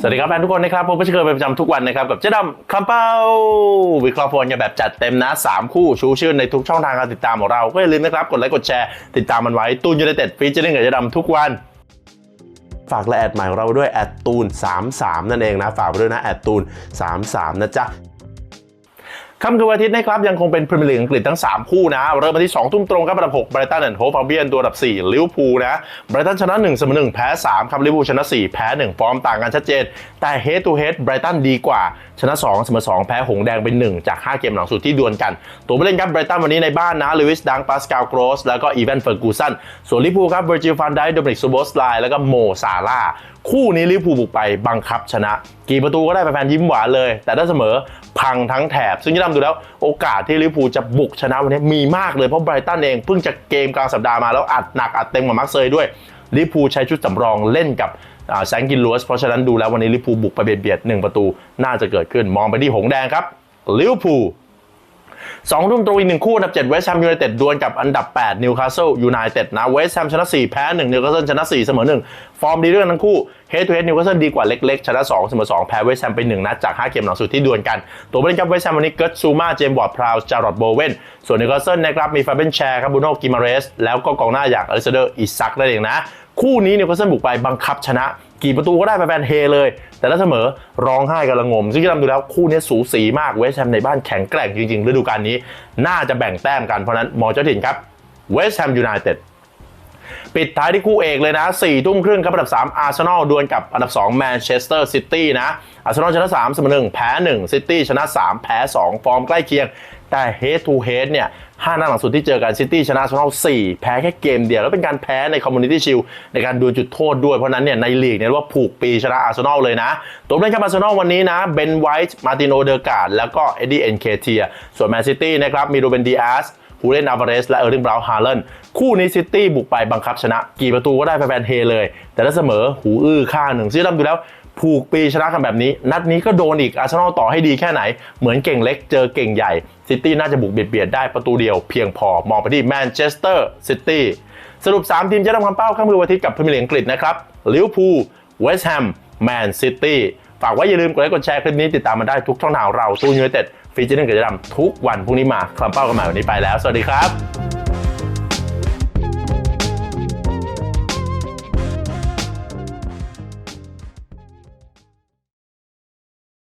สวัสดีครับแฟนทุกคนนะครับผมก็เช่นเคยเป็นประจำทุกวันนะครับกับเจ๊ดำคำเป้าวิเคราะห์บอลกันแบบจัดเต็มนะ 3 คู่ชูชื่นในทุกช่องทางการติดตามของเรา ก็อย่าลืมนะครับ กดไลค์กดแชร์ติดตามมันไว้ตูนยูไนเต็ดฟีเจอริ่งกับเจ๊ดำทุกวันฝากและแอดใหม่ของเราด้วยแอดตูน33นั่นเองนะ ฝากไปด้วยนะแอดตูน33นะจ๊ะ ค่ำคืนวันอาทิตย์นะครับยังคงเป็นพรีเมียร์ลีกอังกฤษทั้ง 3 คู่นะ เริ่มมาที่ 2 ทุ่มตรงครับอันดับ6ไบรตันแอนด์โฮฟอัลเบียนตัวอันดับ 4 ลิเวอร์พูลนะไบรตันชนะ1เสมอ1แพ้ 3 ครับลิเวอร์พูลชนะ 4 แพ้ 1 ฟอร์มต่างกันชัดเจน แต่เฮด t ูเฮดไบรตันดีกว่า ชนะ 2 เสมอ 2 แพ้หงแดงเป็น 1 จาก 5 เกมหลังสุดที่ดวลกัน ตัวผู้เล่นครับไบรตันวันนี้ในบ้านนะลูอิสดังปาสกาลโกรสแล้วก็อีแวนเฟอร์กูสันส่วนลิเวอร์พูลครับเวอร์จิลฟันไดโดมินิกซูโบสไลแล้วก็โมซาลาคู่นี้ลิเวอร์พูลบุกไปบังคับชนะ กี่ประตูก็ได้แฟนยิ้มหวานเลย แต่ถ้าเสมอพังทั้งแถบ ซึ่งที่ทำดูแล้วโอกาสที่ลิเวอร์พูลจะบุกชนะวันนี้มีมากเลยเพราะไบรตันเองเพิ่งจะเกมกลางสัปดาห์มาแล้วอัดหนักอัดเต็มกับมาร์เซยด้วยลิเวอร์พูลใช้ชุดสำรองเล่นกับแซงกินลัวสเพราะฉะนั้นดูแล้ววันนี้ลิเวอร์พูลบุกไปเบียดเบียดหนึ่งประตูน่าจะเกิดขึ้นมองไปที่หงแดงครับลิเวอร์พูล สองทุ่มตรงอีกหนึ่งคู่อันดับ7เวสต์แฮมยูไนเต็ดดวลกับอันดับ8นิวคาสเซิลยูไนเต็ดนะเวสต์แฮมชนะ4แพ้1นิวคาสเซิลชนะ4เสมอ1ฟอร์มดีด้วยกันทั้งคู่เฮดทูเฮดนิวคาสเซิลดีกว่าเล็กๆ ชนะ2เสมอ2แพ้เวสต์แฮมไป1นัดจาก5เกมหลังสุดที่ดวลกัน ตัวผู้เล่นครับเวสต์แฮมวันนี้เกิร์ตซูมาเจมส์บอร์ดพราวส์จารอดโบเวนส่วนนิวคาสเซิลนะครับมีฟาเบนแชร์ครับบูโน่กิมาเรสแล้วก็กองหน้าอย่างอลิซาเดอร์อิซักนั่นเองนะคู่นี้นิวคาสเซิลบุกไปบังคับชนะ กี่ประตูก็ได้แฟนๆเฮเลย แต่ถ้าเสมอร้องไห้กันละงม ซึ่งที่ทำดูแล้วคู่นี้สูสีมากเวสต์แฮมในบ้านแข็งแกร่งจริงๆฤดูกาลนี้ น่าจะแบ่งแต้มกันเพราะนั้นมอเจ้าถิ่นครับเวสต์แฮมยูไนเต็ดปิดท้ายที่คู่เอกเลยนะ4ทุ่มครึ่งครับอันดับ 3 อาร์เซนอลดวลกับอันดับ 2 แมนเชสเตอร์ซิตี้นะ อาร์เซนอลชนะ 3 เสมอ1แพ้ 1 ซิตี้ชนะ 3 แพ้ 2 ฟอร์มใกล้เคียง แต่ head to head เนี่ยห้านัดหลังสุดที่เจอกันซิตี้ชนะอาร์เซนอล4แพ้แค่เกมเดียว แล้วเป็นการแพ้ในคอมมูนิตี้ชิลในการดวลจุดโทษด้วย เพราะนั้นเนี่ยในลีกเนี่ยเรียกว่าผูกปีชนะอาร์เซนอลเลยนะตัวเล่นครับอาร์เซนอลวันนี้นะเบนไวท์มาติโนเดอร์การ์ดแล้วก็เอ็ดดี้เอ็นเคเทียส่วนแมนซิตี้นะครับมีโรเบนดีอาสฮูเลนอาร์เวเรสและเออร์ลิงบราวน์ฮาเลนคู่นี้ซิตี้บุกไปบังคับชนะ กี่ประตูก็ได้แฟนเฮเลย แต่ถ้าเสมอหูอื้อข้างหนึ่งซึ่งทำดูแล้ว ผูกปีชนะกันแบบนี้ นัดนี้ก็โดนอีกอาร์เซนอลต่อให้ดีแค่ไหน เหมือนเก่งเล็กเจอเก่งใหญ่ซิตี้น่าจะบุกเบียดๆได้ประตูเดียวเพียงพอมองไปที่แมนเชสเตอร์ซิตี้สรุป 3 ทีมจะทำความเป้าข้ามมือวันอาทิตย์กับพรีเมียร์อังกฤษนะครับลิเวอร์พูลเวสต์แฮมแมนซิตี้ฝากไว้อย่าลืมกดไลค์กดแชร์คลิปนี้ติดตามมาได้ทุกช่องทางเราตูนยูไนเต็ดฟีเจอร์นึงกิจกรรมทุกวันพรุ่งนี้มาคลำเป้ากันใหม่วันนี้ไปแล้ว สวัสดีครับ